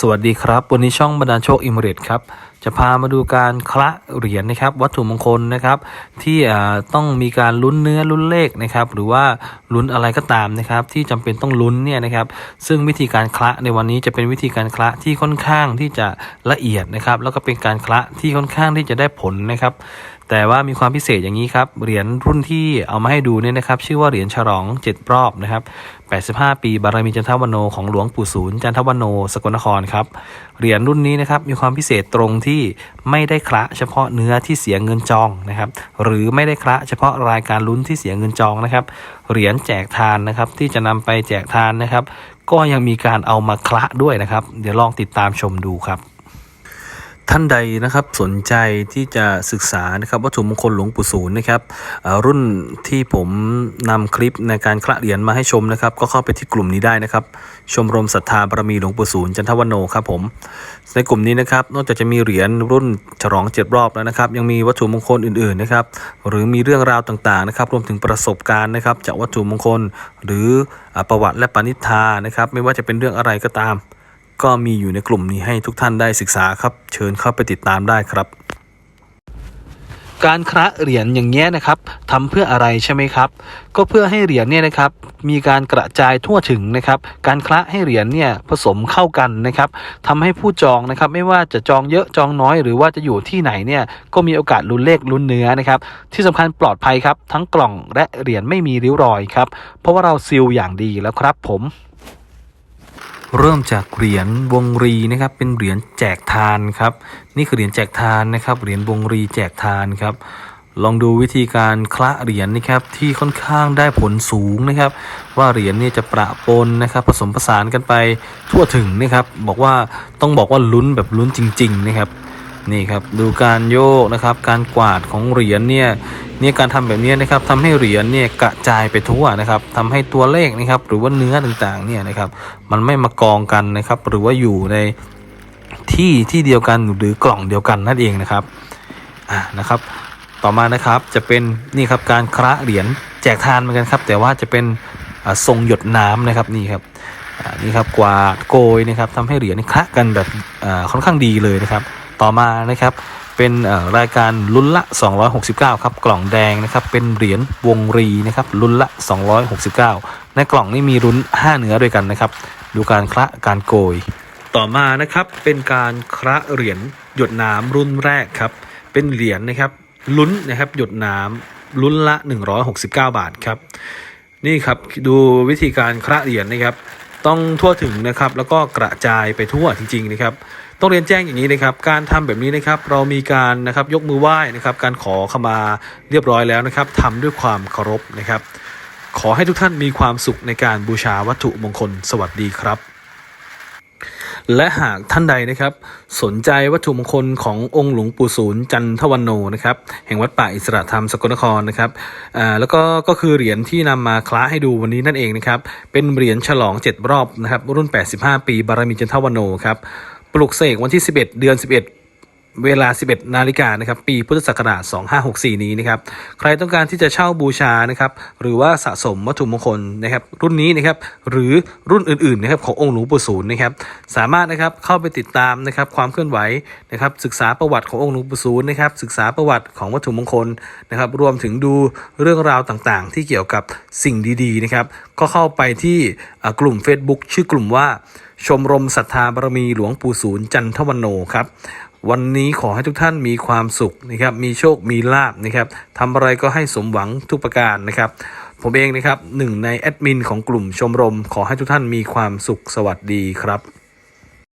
สวัสดีครับ วันนี้ช่องบรรดาโชคอิมเรตครับ จะพามาดูการคละเหรียญนะครับ วัตถุมงคลนะครับ ที่ต้องมีการลุ้นเนื้อลุ้นเลขนะครับ หรือว่าลุ้นอะไรก็ตามนะครับ ที่จำเป็นต้องลุ้นเนี่ยนะครับ ซึ่งวิธีการคละในวันนี้จะเป็นวิธีการคละที่ค่อนข้างที่จะละเอียดนะครับ แล้วก็เป็นการคละที่ค่อนข้างที่จะได้ผลนะครับ แต่ว่ามีความพิเศษอย่างนี้ครับเหรียญรุ่นที่เอามาให้ดูเนี่ยนะครับ ชื่อว่าเหรียญฉลอง7รอบนะครับ85 ปีบารมีจันทวโนของหลวงปู่ศูนย์จันทวโนสกลนครครับเหรียญรุ่นนี้นะครับมีความพิเศษตรงที่ไม่ได้คละเฉพาะเนื้อที่เสียเงินจองนะครับ หรือไม่ได้คละเฉพาะรายการลุ้นที่เสียเงินจองนะครับ เหรียญแจกทานนะครับ ที่จะนำไปแจกทานนะครับ ก็ยังมีการเอามาคละด้วยนะครับ เดี๋ยวลองติดตามชมดูครับ ท่านใดนะครับสนใจที่จะศึกษานะครับวัตถุมงคลหลวงปู่ศูนย์นะครับรุ่นที่ผมนำคลิปในการคละเหรียญมาให้ชมนะครับ ก็เข้าไปที่กลุ่มนี้ได้นะครับ ชมรมศรัทธาบารมีหลวงปู่ศูนย์จันทวโนครับผมในกลุ่มนี้นะครับนอกจากจะมีเหรียญรุ่นฉลองเจ็ดรอบแล้วนะครับ ยังมีวัตถุมงคลอื่นๆนะครับหรือมีเรื่องราวต่างๆนะครับรวมถึงประสบการณ์นะครับจากวัตถุมงคล หรือประวัติและปณิธานนะครับ ไม่ว่าจะเป็นเรื่องอะไรก็ตาม ก็มีอยู่ในกลุ่มนี้ให้ทุกท่านได้ศึกษาครับ เชิญเข้าไปติดตามได้ครับ การคระเหรียญอย่างเงี้ยนะครับทำเพื่ออะไรใช่ไหมครับ ก็เพื่อให้เหรียญเนี่ยนะครับมีการกระจายทั่วถึงนะครับ การคละให้เหรียญเนี่ยผสมเข้ากันนะครับทำให้ผู้จองนะครับ ไม่ว่าจะจองเยอะจองน้อย หรือว่าจะอยู่ที่ไหนเนี่ยก็มีโอกาสลุ้นเลขลุ้นเนื้อนะครับ ที่สำคัญปลอดภัยครับ ทั้งกล่องและเหรียญไม่มีริ้วรอยครับ เพราะว่าเราซีลอย่างดีแล้วครับผม เริ่มจากเหรียญวงรีนะครับ เป็นเหรียญแจกทานครับ นี่คือเหรียญแจกทานนะครับเหรียญวงรีแจกทานครับ ลองดูวิธีการคละเหรียญนะครับที่ค่อนข้างได้ผลสูงนะครับ ว่าเหรียญนี่จะประปนนะครับ ผสมผสานกันไปทั่วถึงนะครับ บอกว่าต้องบอกว่าลุ้นแบบลุ้นจริง ๆ นะครับ นี่ครับดูการโยกนะครับการกวาดของเหรียญเนี่ยเนี่ยการทำแบบนี้นะครับทำให้เหรียญเนี่ยกระจายไปทั่วนะครับทำให้ตัวเลขนะครับหรือว่าเนื้อต่างๆเนี่ยนะครับมันไม่มากองกันนะครับหรือว่าอยู่ในที่ที่เดียวกันหรือกล่องเดียวกันนั่นเองนะครับอ่านะครับ ต่อมานะครับจะเป็นนี่ครับการคระเหรียญแจกทานเหมือนกันครับ แต่ว่าจะเป็นอ่าทรงหยดน้ำนะครับนี่ครับนี่ครับกวาดโกยนะครับทำให้เหรียญนี่คละกันแบบค่อนข้างดีเลยนะครับ ต่อมานะครับเป็นรายการลุ้นละ 269 ครับ กล่องแดงนะครับ เป็นเหรียญวงรีนะครับลุ้นละ 269 ในกล่องนี้มีลุ้น 5 เนื้อด้วยกันนะครับ ดูการคละการโกย ต่อมานะครับเป็นการคละเหรียญหยดน้ำรุ่นแรกครับ เป็นเหรียญนะครับลุ้นนะครับหยดน้ำลุ้นละ 169 บาทครับ นี่ครับดูวิธีการคละเหรียญนะครับ ต้องทั่วถึงนะครับ แล้วก็กระจายไปทั่วจริง ๆ นะครับ ต้องเรียนแจ้งอย่างนี้นะครับ การทำแบบนี้นะครับ เรามีการนะครับยกมือไหว้นะครับ การขอขมาเรียบร้อยแล้วนะครับทำด้วยความเคารพนะครับ ขอให้ทุกท่านมีความสุขในการบูชาวัตถุมงคล สวัสดีครับ และหากท่านใดนะครับ สนใจวัตถุมงคลขององค์หลวงปู่ศูนย์จันทวันโนนะครับแห่งวัดป่าอิสระธรรมสกลนครนะครับอ่าแล้วก็ก็คือเหรียญที่นำมาคล้าให้ดูวันนี้นั่นเองนะครับเป็นเหรียญฉลอง 7 รอบนะครับรุ่น 85 ปีบารมีจันทวันโนครับปลุกเสกวันที่ 11 เดือน 11 เวลา 11 นาฬิกานะครับ ปีพุทธศักราช 2564 นี้นะครับ ใครต้องการที่จะเช่าบูชานะครับ หรือว่าสะสมวัตถุมงคลนะครับ รุ่นนี้นะครับ หรือรุ่นอื่นๆนะครับขององค์หลวงปู่ศูนย์นะครับ สามารถนะครับเข้าไปติดตามนะครับความเคลื่อนไหวนะครับ ศึกษาประวัติขององค์หลวงปู่ศูนย์นะครับ ศึกษาประวัติของวัตถุมงคลนะครับ รวมถึงดูเรื่องราวต่างๆ ที่เกี่ยวกับสิ่งดีๆนะครับ ก็เข้าไปที่กลุ่ม Facebook ชื่อกลุ่มว่าชมรมศรัทธาบารมีหลวงปู่ศูนย์จันทวันโนครับ วันนี้ขอให้ทุกท่านมีความสุขนะครับ มีโชค มีลาบนะครับทำอะไรก็ให้สมหวังทุกประการนะครับ ผมเองนะครับหนึ่งในแอดมินของกลุ่มชมรม ขอให้ทุกท่านมีความสุขสวัสดีครับ